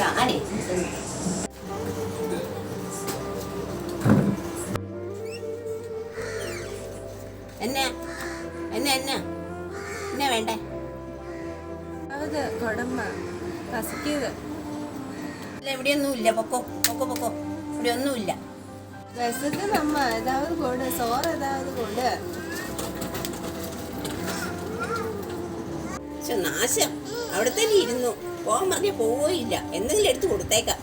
താടി എന്നാ എന്നാ എന്നാ. എന്നാ വേണ്ടേ? അത് കൊടമ്മ കസക്കിയത്. ഇല്ല ഇവിടെയൊന്നും ഇല്ല പൊക്കോ പൊക്കോ പൊക്കോ. ഇവിടെ ഒന്നുമില്ല വിശക്കുന്നമ്മ ഏതാവത് കൊണ്ട് സോറ് ഏതാവത് കൊണ്ട്? നാശം. അവിടെ തന്നെ ഇരുന്നു പോകാൻ പറഞ്ഞ പോയില്ല. എന്തെങ്കിലും എടുത്തു കൊടുത്തേക്കാം.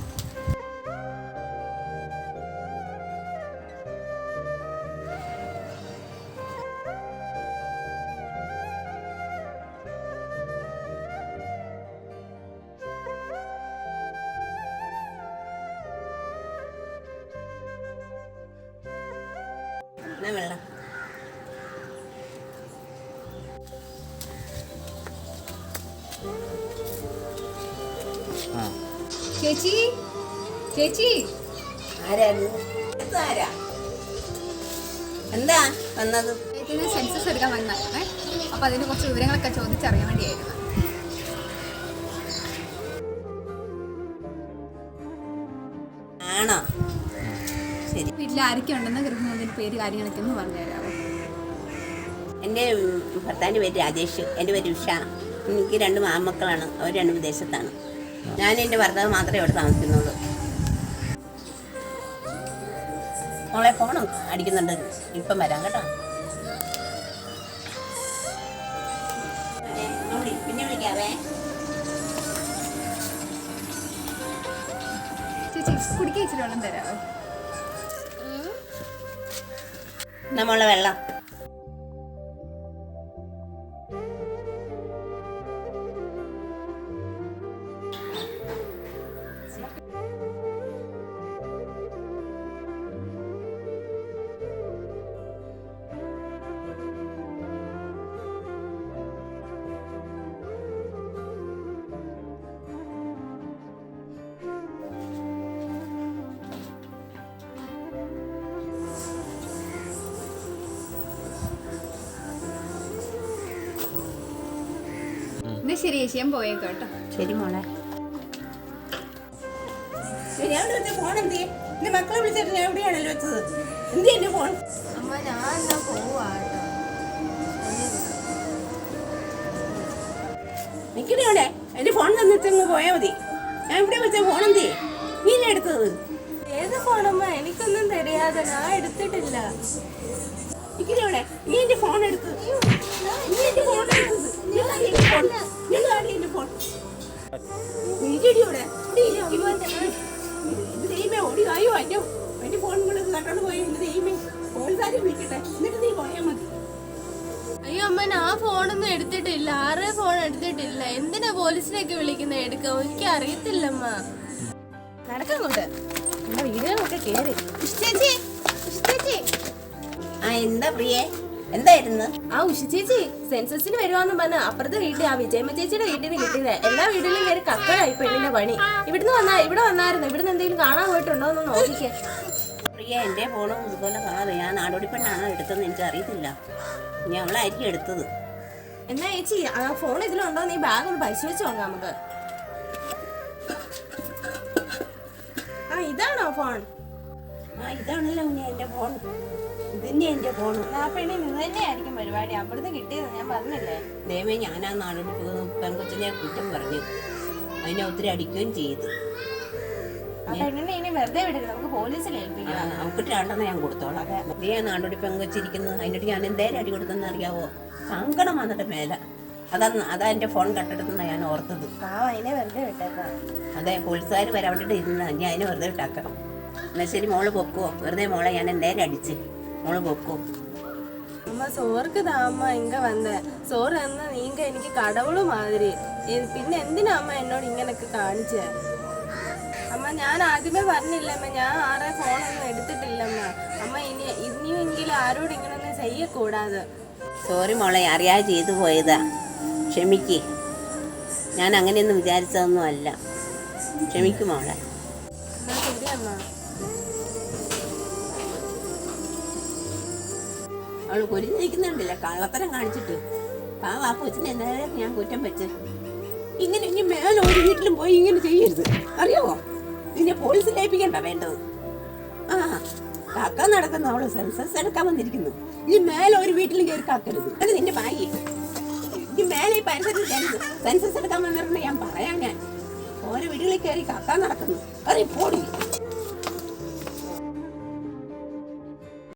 എന്നാ വെള്ളം? ചേച്ചി? ചേച്ചി? ഇതാരാ എന്താ വന്നത്? സെൻസസ് എടുക്കാൻ വന്നായിരുന്നേ അപ്പൊ അതിന് കുറച്ച് വിവരങ്ങളൊക്കെ ചോദിച്ചറിയാൻ വേണ്ടിയായിരുന്നു. ആണോ? ശരി. വീട്ടിൽ ആരൊക്കെ ഉണ്ടെന്ന് പേര് കാര്യങ്ങളൊക്കെ ഒന്ന് പറഞ്ഞുതരാമോ എന്റെ ഭർത്താവിന്റെ പേര് രാജേഷ്. എന്റെ പേര് ഉഷ. എനിക്ക് രണ്ട് മാമക്കളാണ്. അവർ രണ്ട് വിദേശത്താണ്. ഞാൻ എന്റെ ഭർത്താവ് മാത്രമേ ഇവിടെ താമസിക്കുന്നുള്ളൂ. മോളെ ഫോൺ അടിക്കുന്നുണ്ട്. ഇപ്പം വരാം കേട്ടോ. പിന്നെ വിളിക്കാവേ. ചേച്ചി കുടിക്കാൻ ഇച്ചിരി വെള്ളം തരാമോ നമ്മളെ വെള്ളം. എന്നാ ശരി ചേച്ചി ഞാൻ പോയേക്കാം കേട്ടോ. ശരി മോളെ. ഫോൺ എന്ത് എന്റെ മക്കളെ വിളിച്ചിട്ട് ഞാൻ എവിടെയാണല്ലോ വെച്ചത്? എന്ത് ഫോൺ അമ്മ ഞാൻ പോവാ നിക്കണേ അവിടെ? എന്റെ ഫോൺ തന്നിട്ട് പോയാ മതി. ഞാൻ ഇവിടെ വെച്ച ഫോൺ എന്ത് നീ എന്നെ എടുത്തത്? ഏത് ഫോണമ്മ എനിക്കൊന്നും தெரியாது ഞാൻ എടുത്തിട്ടില്ല. നിക്കണേ അവിടെ? നീ എന്റെ ഫോൺ എടുത്തത് നീ എന്റെ ഫോൺ എടുത്തത് ദൈവമേ ഓടി ഫോൺ കൂടെ കട്ടോണ്ട് പോയി എന്റെ ദൈവമേ പോലീസുകാരെ വിളിക്കട്ടെ. എന്നിട്ട് നീ പോയാൽ മതി. അയ്യോ അമ്മ ആ ഫോണൊന്നും എടുത്തിട്ടില്ല. ആരെ ഫോൺ എടുത്തിട്ടില്ല? എന്തിനാ പോലീസിനെയൊക്കെ വിളിക്കുന്നത് എടുക്കാം? എനിക്ക് അറിയത്തില്ലമ്മ നടക്കങ്ങോട്ട് എന്റെ വീടുകളൊക്കെ കേറി. ചേച്ചി ചേച്ചി. ആ എന്താ പ്രിയേ? എന്തായിരുന്നു? ആ ഉഷ ചേച്ചി സെൻസസിന് വരുവാന്ന് പറഞ്ഞ അപ്പുറത്തെ വീട്ടിൽ ആ വിജയമ്മ ചേച്ചിയുടെ വീട്ടിൽ നിന്ന് കിട്ടിയത്. എല്ലാ വീട്ടിലും കയറി കക്കറായി പെണ്ണിന്റെ പണി. ഇവിടുന്ന് വന്നാ ഇവിടെ വന്നായിരുന്നു. ഇവിടുന്ന് എന്തെങ്കിലും കാണാൻ പോയിട്ടുണ്ടോ എന്ന് നോക്കിക്കേ. പ്രിയ എന്റെ ഫോണും ഇതുപോലെ കാണാതെ ഞാൻ നാടോടി പെണ്ണാണോ എടുത്തതെന്ന് എനിക്ക് അറിയത്തില്ല. ഇനി അവളായിരിക്കും എടുത്തത്. എന്നാ ചേച്ചി ആ ഫോൺ ഇതിലുണ്ടോ? നീ ബാഗ് ഒന്ന് പരിശോധിച്ച് നോക്കാം നമുക്ക്. ആ ഇതാണോ ഫോൺ ഇതാണല്ലോ ഇനി എന്റെ ഫോൺ ഇതന്നെ എന്റെ ഫോൺ ആ നിന്ന് തന്നെയായിരിക്കും പരിപാടി. അവിടുന്ന് കിട്ടിയത് ഞാൻ പറഞ്ഞില്ലേ? ദൈവമേ ഞാൻ ആ നാടോടി പെ- പെൺകൊച്ചിനെ കുറ്റം പറഞ്ഞു. അതിനെ ഒത്തിരി അടിക്കുകയും ചെയ്തു. ആ പെണ്ണിനെ ഇനി വെറുതെ വിടരുത്. നമുക്ക് പോലീസിൽ രണ്ടെണ്ണം ഞാൻ കൊടുത്തോളാം. നീ ആ നാടോടി പെൺകൊച്ചിരിക്കുന്നത് അതിനോട് ഞാൻ എന്തേലും അടി കൊടുത്തെന്ന് അറിയാവോ? സങ്കടം വന്നിട്ട് മേലെ. അതാ അതാ എന്റെ ഫോൺ കട്ടെടുത്തെന്നാണ് ഞാൻ ഓർത്തത്. ആ അതിനെ വെറുതെ വിട്ടേക്കാം. അതെ പോലീസുകാർ വരാൻ വേണ്ടിയിട്ട് ഇരുന്ന ഞാൻ അതിനെ വെറുതെ ഇട്ടാക്കാം എന്നാൽ ശരി മോൾ പൊക്കോ. വെറുതെ മോളെ ഞാൻ എന്തേലും അടിച്ച്. മോൾ പൊക്കോ. അമ്മ സോർക്ക് അമ്മ ഇങ്ങ വന്നേ. സോറ് എന്ന നീങ്ക എനിക്ക് കടവൾ മാതിരി. പിന്നെ എന്തിനാ അമ്മ എന്നോട് ഇങ്ങനൊക്കെ കാണിച്ചു? അമ്മ ഞാൻ ആദ്യമേ പറഞ്ഞില്ലമ്മ ഞാൻ ആരെ ഫോണൊന്നും എടുത്തിട്ടില്ലമ്മ. അമ്മ ഇനി ഇനിയെങ്കിലും ആരോട് ഇങ്ങനൊന്നും ചെയ്യക്കൂടാതെ. സോറി മോളെ അറിയാ ചെയ്തു പോയതാ. ക്ഷമിക്ക്. ഞാൻ അങ്ങനെയൊന്നും വിചാരിച്ചതൊന്നും അല്ല. ക്ഷമിക്കും മോളെ. ശരിയമ്മ അവൾ കുരിഞ്ഞിരിക്കുന്നുണ്ടല്ലേ കള്ളത്തരം കാണിച്ചിട്ട്. ആ കൊച്ചിനെ എന്തായാലും ഞാൻ കുറ്റം വെച്ച്. ഇങ്ങനെ ഇനി മേലെ ഒരു വീട്ടിലും പോയി ഇങ്ങനെ ചെയ്യരുത്. അറിയാവോ? നിന്നെ പോലീസിൽ ഏൽപ്പിക്കണ്ട വേണ്ടത്. ആ കാക്ക നടക്കുന്ന അവൾ സെൻസസ് എടുക്കാൻ വന്നിരിക്കുന്നു. ഇനി മേലെ ഒരു വീട്ടിലും കയറി കാക്കരുത്. അത് നിന്റെ ഭാഗ്യം ഇനി മേലെ ഈ പരിസരത്ത് സെൻസസ് എടുക്കാൻ വന്നിട്ടുണ്ട് ഞാൻ പറയാം ഞാൻ. ഓരോ വീടുകളിൽ കയറി കാക്ക നടക്കുന്നു. അറിയ പോടി.